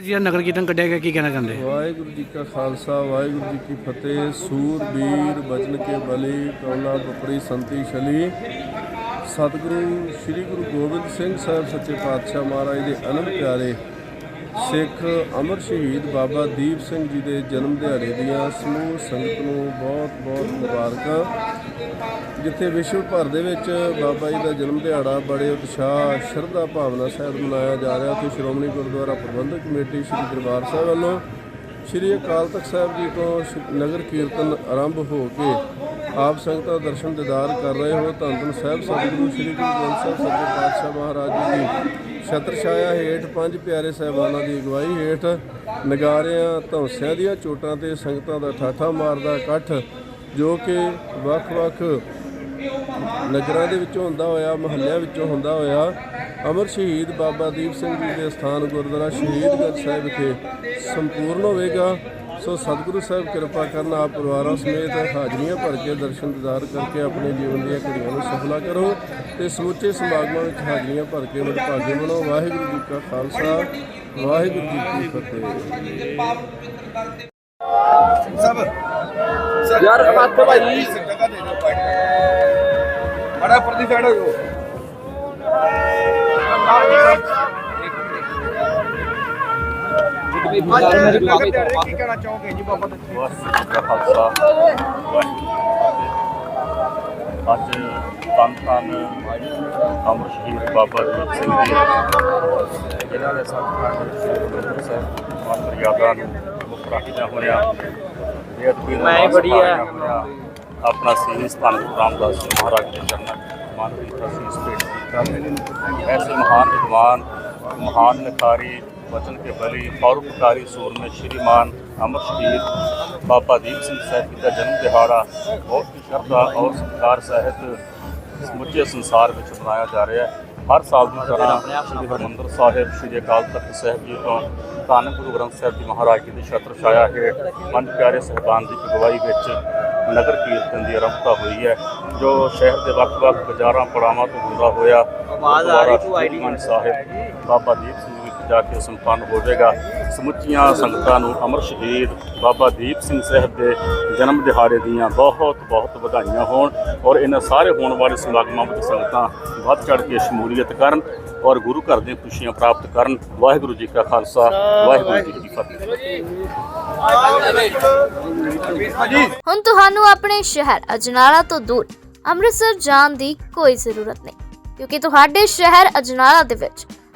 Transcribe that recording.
ਜੀ ਇਹ ਨਗਰ ਕੀਰਤਨ ਕੱਢਿਆ ਗਿਆ, ਕੀ ਕਹਿਣਾ ਚਾਹੁੰਦੇ? ਵਾਹਿਗੁਰੂ ਜੀ ਕਾ ਖਾਲਸਾ, ਵਾਹਿਗੁਰੂ ਜੀ ਕੀ ਫਤਿਹ। ਸੂਰਬੀਰ ਬਚਨ ਕੇ ਬਲੀ, ਕੌਲਾ, ਬਪੜੀ, ਸੰਤੀ, ਛਲੀ। ਸਤਿਗੁਰੂ, ਸ੍ਰੀ ਗੁਰੂ ਗੋਬਿੰਦ ਸਿੰਘ ਸਾਹਿਬ ਸੱਚੇ ਪਾਤਸ਼ਾਹ ਮਹਾਰਾਜ ਦੇ ਅਨੰਦ ਪਿਆਰੇ ਸਿੱਖ ਅਮਰ ਸ਼ਹੀਦ ਬਾਬਾ ਦੀਪ ਸਿੰਘ ਜੀ ਦੇ ਜਨਮ ਦਿਹਾੜੇ ਦੀਆਂ ਸਮੂਹ ਸੰਗਤ ਨੂੰ ਬਹੁਤ ਬਹੁਤ ਮੁਬਾਰਕਾਂ। ਜਿੱਥੇ ਵਿਸ਼ਵ ਭਰ ਦੇ ਵਿੱਚ ਬਾਬਾ ਜੀ ਦਾ ਜਨਮ ਦਿਹਾੜਾ ਬੜੇ ਉਤਸ਼ਾਹ, ਸ਼ਰਧਾ ਭਾਵਨਾ ਸਹਿਤ ਮਨਾਇਆ ਜਾ ਰਿਹਾ। ਤੇ ਸ਼੍ਰੋਮਣੀ ਗੁਰਦੁਆਰਾ ਪ੍ਰਬੰਧਕ ਕਮੇਟੀ ਸ੍ਰੀ ਦਰਬਾਰ ਸਾਹਿਬ ਵੱਲੋਂ ਸ੍ਰੀ ਅਕਾਲ ਤਖਤ ਸਾਹਿਬ ਜੀ ਤੋਂ ਸ਼- ਨਗਰ ਕੀਰਤਨ ਆਰੰਭ ਹੋ ਕੇ ਆਪ ਸੰਗਤਾਂ ਦਰਸ਼ਨ ਦਿਦਾਰ ਕਰ ਰਹੇ ਹੋ। ਧੰਨ ਧੰਨ ਸਾਹਿਬ, ਸਤਿਗੁਰੂ ਸ੍ਰੀ ਗੁਰੂ ਗ੍ਰੰਥ ਸਾਹਿਬ, ਸੱਚੇ ਪਾਤਸ਼ਾਹ ਮਹਾਰਾਜ ਜੀ ਦੀ ਛਤਰ ਛਾਇਆ ਹੇਠ ਪੰਜ ਪਿਆਰੇ ਸਾਹਿਬਾਨਾਂ ਦੀ ਅਗਵਾਈ ਹੇਠ ਨਗਾਰਿਆਂ, ਧੌਂਸਿਆਂ ਦੀਆਂ ਚੋਟਾਂ ਤੇ ਸੰਗਤਾਂ ਦਾ ਠਾਠਾ ਮਾਰਦਾ ਇਕੱਠ, ਜੋ ਕਿ ਵੱਖ-ਵੱਖ ਨਗਰਾਂ ਦੇ ਵਿੱਚੋਂ ਹੁੰਦਾ ਹੋਇਆ, ਮਹੱਲਿਆਂ ਵਿੱਚੋਂ ਹੁੰਦਾ ਹੋਇਆ, ਅਮਰ ਸ਼ਹੀਦ ਬਾਬਾ ਦੀਪ ਸਿੰਘ ਜੀ ਦੇ ਸਥਾਨ ਗੁਰਦੁਆਰਾ ਸ਼ਹੀਦਗੜ੍ਹ ਸਾਹਿਬ ਵਿਖੇ ਸੰਪੂਰਨ ਹੋਵੇਗਾ। ਸੋ ਸਤਿਗੁਰੂ ਸਾਹਿਬ ਕਿਰਪਾ ਕਰਨ ਆਪ ਪਰਿਵਾਰਾਂ ਸਮੇਤ ਹਾਜ਼ਰੀਆਂ ਭਰ ਕੇ ਦਰਸ਼ਨ ਦਿਦਾਰ ਕਰਕੇ ਆਪਣੇ ਜੀਵਨ ਦੀਆਂ ਘੜੀਆਂ ਨੂੰ ਸਫਲਾ ਕਰੋ ਤੇ ਸਮੁੱਚੇ ਸਮਾਗਮਾਂ ਵਿੱਚ ਹਾਜ਼ਰੀਆਂ ਭਰ ਕੇ ਵਡਭਾਗੇ ਬਣੋ ਵਾਹਿਗੁਰੂ ਜੀ ਕਾ ਖਾਲਸਾ ਵਾਹਿਗੁਰੂ ਜੀ ਕੀ ਫਤਿਹ। ਯਾਰ ਹੱਥ ਭਾਈ। ਚਾਹੋਗੇ ਜੀ ਬਾਬਾ ਜੀ ਵਾਹਿਗੁਰੂ ਜੀ ਕਾ ਖਾਲਸਾ ਵਾਹਿਗੁਰੂ ਜੀ ਫਤਿਹ ਅੱਜ ਧੰਨ ਧੰਨ ਅਮਰ ਸ਼ਹੀਦ ਬਾਬਾ ਦੀਪ ਸਿੰਘ ਜੀ ਜਿਨ੍ਹਾਂ ਨੇ ਗੁਰੂ ਸਾਹਿਬ ਮਰਿਆਦਾ ਨੂੰ ਮੁੱਖ ਰੱਖਦਿਆਂ ਹੋਇਆਂ। ਮੈਂ ਬੜੀ। ਹੋਇਆ ਆਪਣਾ ਸੀਸ ਧੰਨ ਗੁਰੂ ਰਾਮਦਾਸ ਜੀ ਮਹਾਰਾਜ ਦੇ ਚਰਨਾਂ ਮਾਨਵੀ ਦਾ ਸੀਸ ਭੇਟ ਕੀਤਾ। ਐਸੇ ਮਹਾਨ ਵਿਦਵਾਨ ਮਹਾਨ ਲਿਖਾਰੀ ਵਚਨ ਕੇ ਬਲੀ ਪਰਉਪਕਾਰੀ ਸੂਰਮੇ ਸ਼੍ਰੀਮਾਨ ਅਮਰ ਸ਼ਹੀਦ ਬਾਬਾ ਦੀਪ ਸਿੰਘ ਸਾਹਿਬ ਜੀ ਦਾ ਜਨਮ ਦਿਹਾੜਾ ਬਹੁਤ ਹੀ ਸ਼ਰਧਾ ਔਰ ਸਤਿਕਾਰ ਸਹਿਤ ਸਮੁੱਚੇ ਸੰਸਾਰ ਵਿੱਚ ਮਨਾਇਆ ਜਾ ਰਿਹਾ ਹੈ। ਹਰ ਸਾਲ ਦੀ ਤਰ੍ਹਾਂ ਸ੍ਰੀ ਹਰਿਮੰਦਰ ਸਾਹਿਬ, ਸ੍ਰੀ ਅਕਾਲ ਤਖਤ ਸਾਹਿਬ ਜੀ ਤੋਂ ਧੰਨ ਗੁਰੂ ਗ੍ਰੰਥ ਸਾਹਿਬ ਜੀ ਮਹਾਰਾਜ ਜੀ ਦੇ ਛਤਰ ਛਾਇਆ ਹੇਠ ਪੰਜ ਪਿਆਰੇ ਸਹਿਬਾਨ ਦੀ ਅਗਵਾਈ ਵਿੱਚ ਨਗਰ ਕੀਰਤਨ ਦੀ ਆਰੰਭਤਾ ਹੋਈ ਹੈ, ਜੋ ਸ਼ਹਿਰ ਦੇ ਵੱਖ-ਵੱਖ ਬਾਜ਼ਾਰਾਂ, ਪੜਾਵਾਂ ਤੋਂ ਹੁੰਦਾ ਹੋਇਆ ਆਵਾਜ਼ ਆ ਰਹੀ ਤੂੰ ID ਸਾਹਿਬ, ਬਾਬਾ ਦੀਪ ਸਿੰਘ ਜਾ ਕੇ ਸੰਪੰਨ ਹੋਵੇਗਾ। ਸਮੁੱਚੀਆਂ ਸੰਗਤਾਂ ਨੂੰ ਅਮਰ ਸ਼ਹੀਦ ਬਾਬਾ ਦੀਪ ਸਿੰਘ ਸਾਹਿਬ ਦੇ ਜਨਮ ਦਿਹਾੜੇ ਦੀਆਂ ਬਹੁਤ ਬਹੁਤ ਵਧਾਈਆਂ ਹੋਣ ਔਰ ਇਹਨਾਂ ਸਾਰੇ ਹੋਣ ਵਾਲੇ ਸਮਾਗਮਾਂ ਵਿੱਚ ਸੰਗਤਾਂ ਵੱਧ ਚੜ੍ਹ ਕੇ ਸ਼ਮੂਲੀਅਤ ਕਰਨ ਔਰ ਗੁਰੂ ਘਰ ਦੀਆਂ ਖੁਸ਼ੀਆਂ ਪ੍ਰਾਪਤ ਕਰਨ। ਵਾਹਿਗੁਰੂ ਜੀ ਕਾ ਖਾਲਸਾ, ਵਾਹਿਗੁਰੂ ਜੀ ਕੀ ਫਤਿਹ। ਹੁਣ ਤੁਹਾਨੂੰ ਆਪਣੇ ਸ਼ਹਿਰ ਅਜਨਾਲਾ ਤੋਂ ਦੂਰ ਅੰਮ੍ਰਿਤਸਰ ਜਾਣ ਦੀ ਕੋਈ ਜ਼ਰੂਰਤ ਨਹੀਂ, ਕਿਉਂਕਿ ਤੁਹਾਡੇ ਸ਼ਹਿਰ ਅਜਨਾਲਾ ਦੇ ਵਿੱਚ